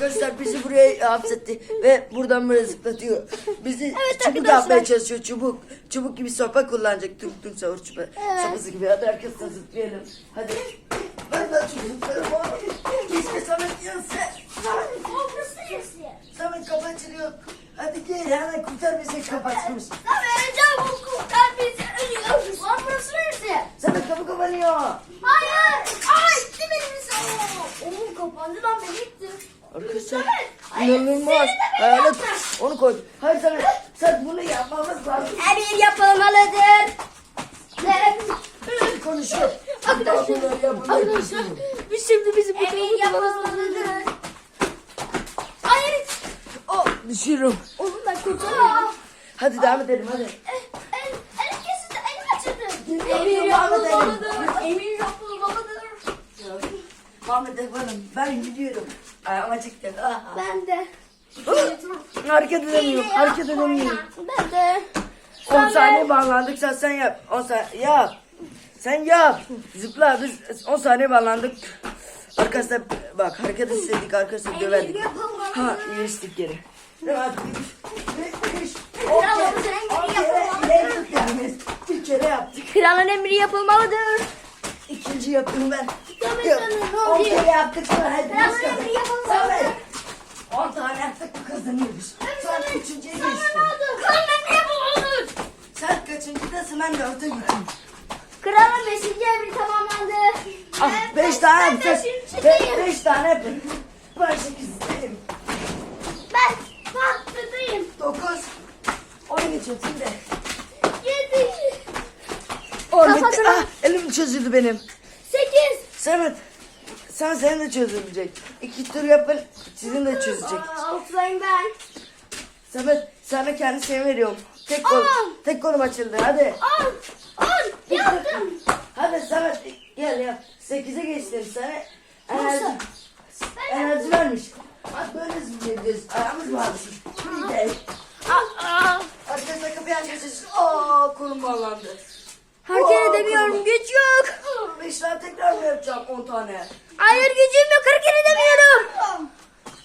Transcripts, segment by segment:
Arkadaşlar bizi buraya hapsetti ve buradan böyle zıplatıyor. Bizi Evet çubuk arkadaşlar. yapmaya çalışıyor çubuk. Çubuk gibi sopa kullanacak. Tum tum savur çubuğu. Sopası gibi. Hadi arkadaşlar zıplayalım. Hadi. Ben de çubuklarım var. Keşke Samet yansa. Samet kapı açılıyor. Hadi gel hemen kurtar bizi kapatmış. Tabii çabuk kurtar bizi ölüyoruz. Lan burası neresi? Samet kapı kapanıyor. Hayır. Ay gitti benim insan. Oğlum kapandı lan beni gitti. Arkadaşlar inanılmaz. Hayalet onu koy. Hayır Samet sen bunu yapmamız lazım. Her yer yapılmalıdır. Konuşuyor. Arkadaşlar, arkadaşlar biz şimdi bizim bu Emin yapılmalıdır. Hayır. Oh, düşüyorum. Oğlum ben kurtaramıyorum. Hadi devam edelim hadi. El, el, elim kesildi, elim açıldı. Emin yapılmalıdır. Emin yapılmalıdır. Yapalım. Ben gidiyorum. Ayağım acıktı. Ben de. Hareket edemiyorum. Hareket edemiyorum. Ben de. 10 saniye bağlandık. Sen sen yap. 10 saniye yap. Sen yap. Zıpla. Biz 10 saniye bağlandık. Arkadaşlar bak hareket istedik. Arkadaşlar döverdik. Ha iyileştik geri. Kere-. Bir yaptık. Kralın emri yapılmalıdır. İkinci yaptım ben. Yok, On kere yaptık sonra hepimiz Kralın kazandık. Samet, On tane yaptık mı kazanıyoruz. Sonra üçüncüye geçtim. Sen kaçıncıdasın ben dörde gittim. Kralın beşinci emri tamamlandı. Ah beş tane ben yaptık. Be, beş tane yaptık. Ben sekizdeyim. Ben patlıdayım. Dokuz. On geçiyorsun de. Yedi. On bitti. Kafasına- Ah elim çözüldü benim. Samet. Sen senin de çözülecek. İki tur yapın. Sizin de çözecek. Aa, ben. Samet sana kendi şeyimi veriyorum. Tek kol, Aa. tek kolum açıldı. Hadi. On. On. Yaptım. Hadi Samet gel yap. Sekize geçtim sana. Enerji, Nasıl? Enerji vermiş. Bak böyle zıplayabiliriz. Ayağımız var. Bir de. Aa, Arkadaşlar kapıyı açmışız. Aa kolum bağlandı. Hareket edemiyorum. Güç yok. Aa, Beş tane tekrar mı yapacağım? On tane. Hayır gücüm yok. Hareket edemiyorum.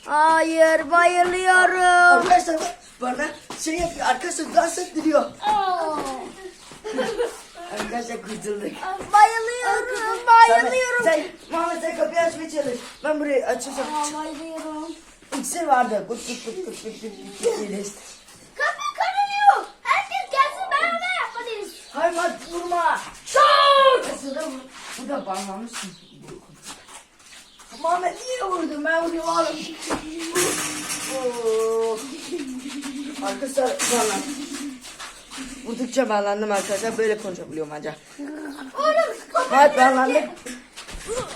Hayır bayılıyorum. Arkadaşlar bak, bana şey yapıyor. Arkadaşlar dans ettiriyor. Arkadaşlar kurtulduk. Bayılıyorum. Bayılıyorum. Sen, Muhammed sen kapıyı açmaya çalış. Ben burayı açacağım. Aa, Bayılıyorum. İksir vardı. Kut kut kut kut kut kut kut iyileşti. Kapı kanalıyor. Herkes gelsin beraber yapmalıyız. Hayır bak vurma. Aslında bu, bu da bağlamışsın. Muhammed niye vurdun? Ben vuruyorum oğlum. Oo. Arkadaşlar bağlan. Vurdukça bağlandım arkadaşlar. Böyle konuşabiliyorum ancak. Oğlum biraz bağlandık.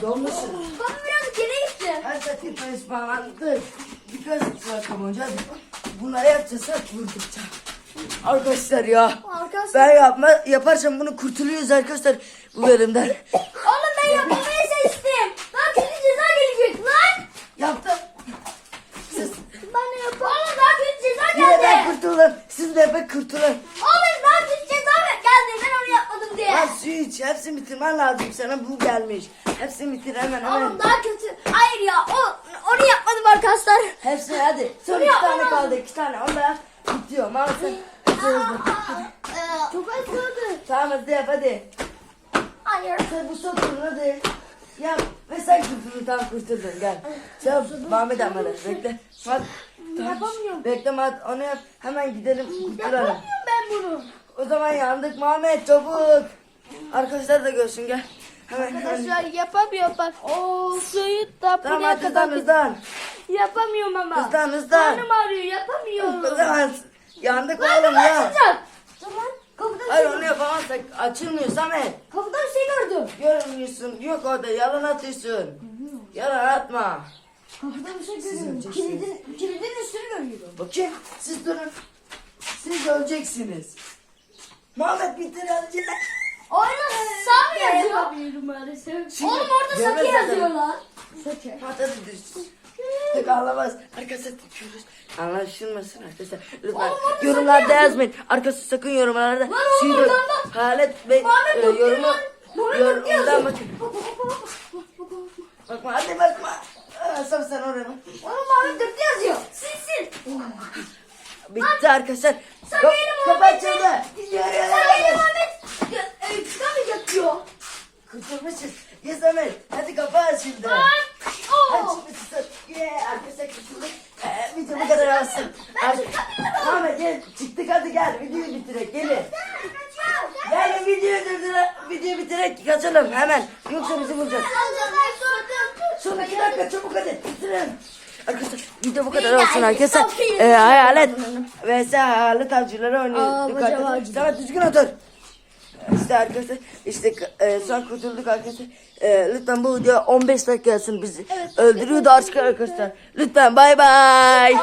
Dolmuşsun. Kapı biraz geri gitti. Her sefer polis bağlandı. Birkaç sıra kamunca. Bunları yapacağız vurdukça. Arkadaşlar ya. Arkadaşlar. Ben yapma, yaparsam bunu kurtuluyoruz arkadaşlar bu bölümden. Oğlum ben yapmamayı seçtim. Daha kötü ceza gelecek lan. Yaptım. Siz, Ben de yapamam. Oğlum daha kötü ceza yine ben geldi. kurtuldum. Siz de ben kurtulun. Oğlum daha kötü ceza geldi. Ben onu yapmadım diye. Lan su iç. Hepsini bitirmen lazım. Sana bu gelmiş. Hepsini bitir hemen hemen. Oğlum daha kötü. Hayır ya. O, onu yapmadım arkadaşlar. Hepsini hadi. Son iki tane kaldı. iki tane. Yap. Bitiyor. Maalesef. Çok az kaldı. Tamam hadi yap hadi. Hayır. Sen bu son turunu hadi. Yap. Ve sen kurtuldun. Tamam kurtuldun. Gel. Çabuk. Mahmet Ahmet'e. Bekle. Hadi. Yapamıyorum. Bekle Mahmet. Onu yap. Hemen gidelim. Kurtulalım. Yapamıyorum ben bunu. O zaman yandık Muhammed. Çabuk. Arkadaşlar da görsün gel. Arkadaşlar yapamıyor bak. O suyu da Tamam buraya hadi hızlan kadar. hızlan. Yapamıyorum ama. Hızlan, hızlan. Karnım ağrıyor yapamıyorum. Hızlan. Yandık oğlum ya. açacak. Tamam. Kapıdan Hayır onu yapamazsak açılmıyor Samet. kapıdan seni gördüm. Görmüyorsun. Yok orada yalan atıyorsun. Yalan atma. Kapıdan bir şey görüyorum. Kilidin, kilidin üstünü görüyorum. Bakayım siz durun. Siz öleceksiniz. Muhammed bitir hadi. Orada Sami yazıyor. Yapamıyorum maalesef. Şimdi Oğlum orada Saki yazıyorlar. Saki. Patates düşsün. Tek ağlamaz. Arkası tutuyoruz. Anlaşılmasın arkadaşlar. Lütfen yorumlarda yazın. yazmayın. Arkası sakın yorumlarda. Lan oğlum, oradan da- Halet Bey e, yorumu lan. Muhammed Doktor yorumdan bakın. Bakma hadi bakma. Asam sen oraya bak. Oğlum Muhammed Doktor yazıyor. Silsin. Bitti arkadaşlar. Sen benim Kapatıldı. Sen benim ya, e, Çıkamayacak diyor. Kurtulmuşuz. Yes Ömer. Hadi. Lan. Hadi Oo. şimdi sus. Yeah, arkadaşlar kurtulduk. Ee, video bu kadar olsun. Hadi. Ahmet gel. Çıktık hadi gel. Videoyu bitirek. Gelin. Gel videoyu durdur. Videoyu bitirek kaçalım hemen. Yoksa bizi bulacak. Son iki dakika çabuk hadi. Bitirin. Arkadaşlar video bu kadar olsun arkadaşlar. Ee, hayalet. Vs hayalet avcıları oynuyorduk Aa, arkadaşlar. avcı. Tamam düzgün otur. İşte arkadaşlar işte e, son kurtulduk arkadaşlar. E, lütfen bu video 15 dakika gelsin bizi. Öldürüyordu aşk arkadaşlar. Lütfen bay bay.